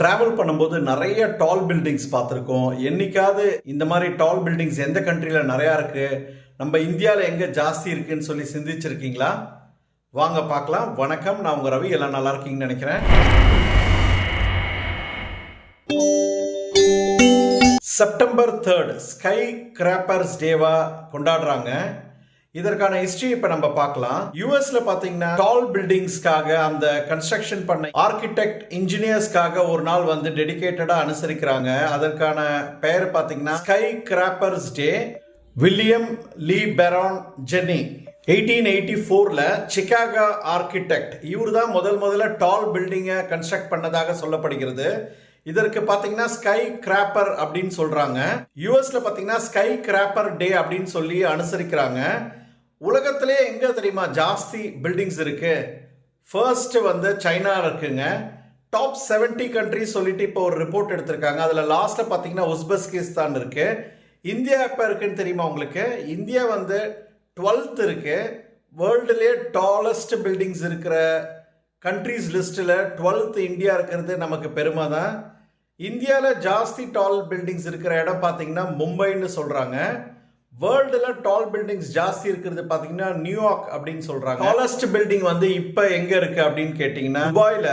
Travel பண்ணும்போது நிறைய டால் buildings பார்த்துருக்கோம். என்னைக்காவது இந்த மாதிரி டால் பில்டிங்ஸ் எந்த கண்ட்ரியில் நிறையா இருக்குது நம்ம இந்தியாவில் எங்கே ஜாஸ்தி இருக்குன்னு சொல்லி சிந்திச்சிருக்கீங்களா? வாங்க பார்க்கலாம். வணக்கம். நான் உங்கள் ரவி. எல்லாம் நல்லா இருக்கீங்கன்னு நினைக்கிறேன். செப்டம்பர் தேர்ட் ஸ்கை கிராப்பர்ஸ் டேவாக கொண்டாடுறாங்க. இதற்கான ஹிஸ்டரி இப்ப நம்ம பார்க்கலாம். யூஎஸ்ல பாத்தீங்கன்னா டால் பில்டிங்ஸ்க்காக அந்த கன்ஸ்ட்ரக்ஷன் பண்ண ஆர்கிடெக்ட் இன்ஜினியர்ஸ்க்காக ஒரு நாள் வந்து டெடிக்கேட்டடா அனுசரிக்கிறாங்க. அதற்கான பெயர் பாத்தீங்கன்னா skyscrapers day William Le Baron Jenney eighteen eighty ஃபோரில் சிகாகோ ஆர்கிடெக்ட் இவர் தான் முதல் முதல்ல டால் பில்டிங்கை கன்ஸ்ட்ரக்ட் பண்ணதாக சொல்லப்படுகிறது. இதற்கு பார்த்தீங்கன்னா ஸ்கை கிராப்பர் அப்படின்னு சொல்கிறாங்க யூஎஸில் பார்த்தீங்கன்னா ஸ்கை கிராப்பர் டே அப்படின்னு சொல்லி அனுசரிக்கிறாங்க. உலகத்திலே எங்கே தெரியுமா ஜாஸ்தி பில்டிங்ஸ் இருக்கு? ஃபர்ஸ்ட் வந்து சைனா இருக்குங்க. டாப் 70 கண்ட்ரிஸ் சொல்லிட்டு இப்போ ஒரு ரிப்போர்ட் எடுத்திருக்காங்க. அதில் லாஸ்ட்டில் பார்த்தீங்கன்னா உஸ்பெஸ்கிஸ்தான் இருக்கு. இந்தியா எப்போ இருக்குன்னு தெரியுமா உங்களுக்கு? இந்தியா வந்து டுவெல்த் இருக்கு. வேர்ல்டுலேயே டாலஸ்ட் பில்டிங்ஸ் இருக்கிற கண்ட்ரீஸ் லிஸ்ட்டில் டுவெல்த் இந்தியா இருக்கிறது நமக்கு பெருமை தான் இந்தியாவில் ஜாஸ்தி டால் பில்டிங்ஸ் இருக்கிற இடம் பார்த்தீங்கன்னா மும்பைன்னு சொல்கிறாங்க வேர்ல்டில் டால் பில்டிங்ஸ் ஜாஸ்தி இருக்கிறது பார்த்தீங்கன்னா நியூயார்க் அப்படின்னு சொல்கிறாங்க டாலஸ்ட் பில்டிங் வந்து இப்போ எங்கே இருக்குது அப்படின்னு கேட்டீங்கன்னா துபாயில்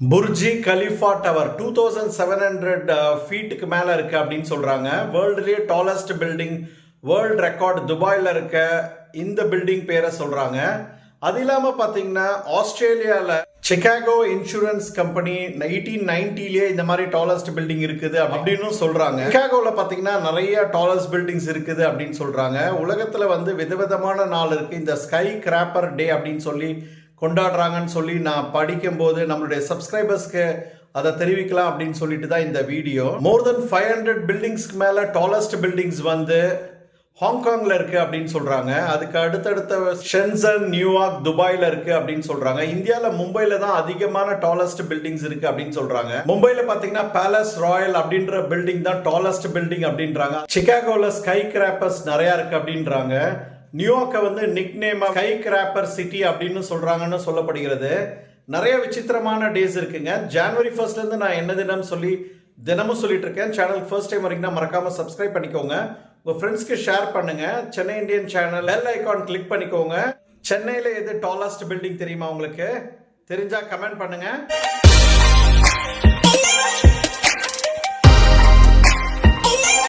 Burj Khalifa tower two thousand seven hundred ஃபீட்டுக்கு மேலே இருக்குது அப்படின்னு சொல்கிறாங்க வேர்ல்டுலேயே டாலஸ்ட் பில்டிங் வேர்ல்ட் ரெக்கார்ட் துபாயில் இருக்க இந்த பில்டிங் பேரை சொல்கிறாங்க அது இல்லாமல் பார்த்தீங்கன்னா ஆஸ்திரேலியாவில் சிகாகோ இன்சூரன்ஸ் கம்பெனி எயிட்டீன் நைன்டிலே இந்த மாதிரி டாலஸ்ட் பில்டிங் இருக்குது அப்படின்னு சொல்கிறாங்க சிகாகோவில் பார்த்தீங்கன்னா நிறைய டாலஸ்ட் பில்டிங்ஸ் இருக்குது அப்படின்னு சொல்கிறாங்க உலகத்தில் வந்து விதவிதமான நாள் இருக்குது இந்த ஸ்கை கிராப்பர் டே அப்படின்னு சொல்லி கொண்டாடுறாங்கன்னு சொல்லி நான் படிக்கும்போது நம்மளுடைய சப்ஸ்கிரைபர்ஸ்க்கு அதை தெரிவிக்கலாம் அப்படின்னு சொல்லிட்டு தான் இந்த video more then five hundred பில்டிங்ஸ்க்கு மேலே டாலஸ்ட் பில்டிங்ஸ் வந்து ஹாங்காங்ல இருக்கு அப்படின்னு சொல்றாங்க. அதுக்கு அடுத்தடுத்த ஷென்சன் நியூயார்க் துபாயில இருக்கு அப்படின்னு சொல்றாங்க. இந்தியால மும்பைல தான் அதிகமான டாலஸ்ட் பில்டிங்ஸ் இருக்கு அப்படின்னு சொல்றாங்க. மும்பைல பாத்தீங்கன்னா பேலஸ் ராயல் அப்படின்ற பில்டிங் தான் டாலஸ்ட் பில்டிங் அப்படின்றாங்க. சிகாகோல ஸ்கை கிராப்பர்ஸ் நிறைய இருக்கு அப்படின்றாங்க. நியூயார்க்கை வந்து nickname skyscraper city அப்படின்னு சொல்றாங்கன்னு சொல்லப்படுகிறது. நிறைய விசித்திரமான டேஸ் இருக்குங்க. ஜனவரி ஃபர்ஸ்ட்ல இருந்து நான் என்ன தினம் சொல்லி தினமும் சொல்லிட்டு இருக்கேன். சேனல் ஃபர்ஸ்ட் டைம் வரீங்கன்னா மறக்காம சப்ஸ்கிரைப் பண்ணிக்கோங்க. உங்க ஃப்ரெண்ட்ஸ்க்கு ஷேர் பண்ணுங்க. Chennai Indian channel bell icon click பண்ணிக்கோங்க. சென்னையில எது டாலஸ்ட் பில்டிங் தெரியுமா உங்களுக்கு? தெரிஞ்சா கமெண்ட் பண்ணுங்க.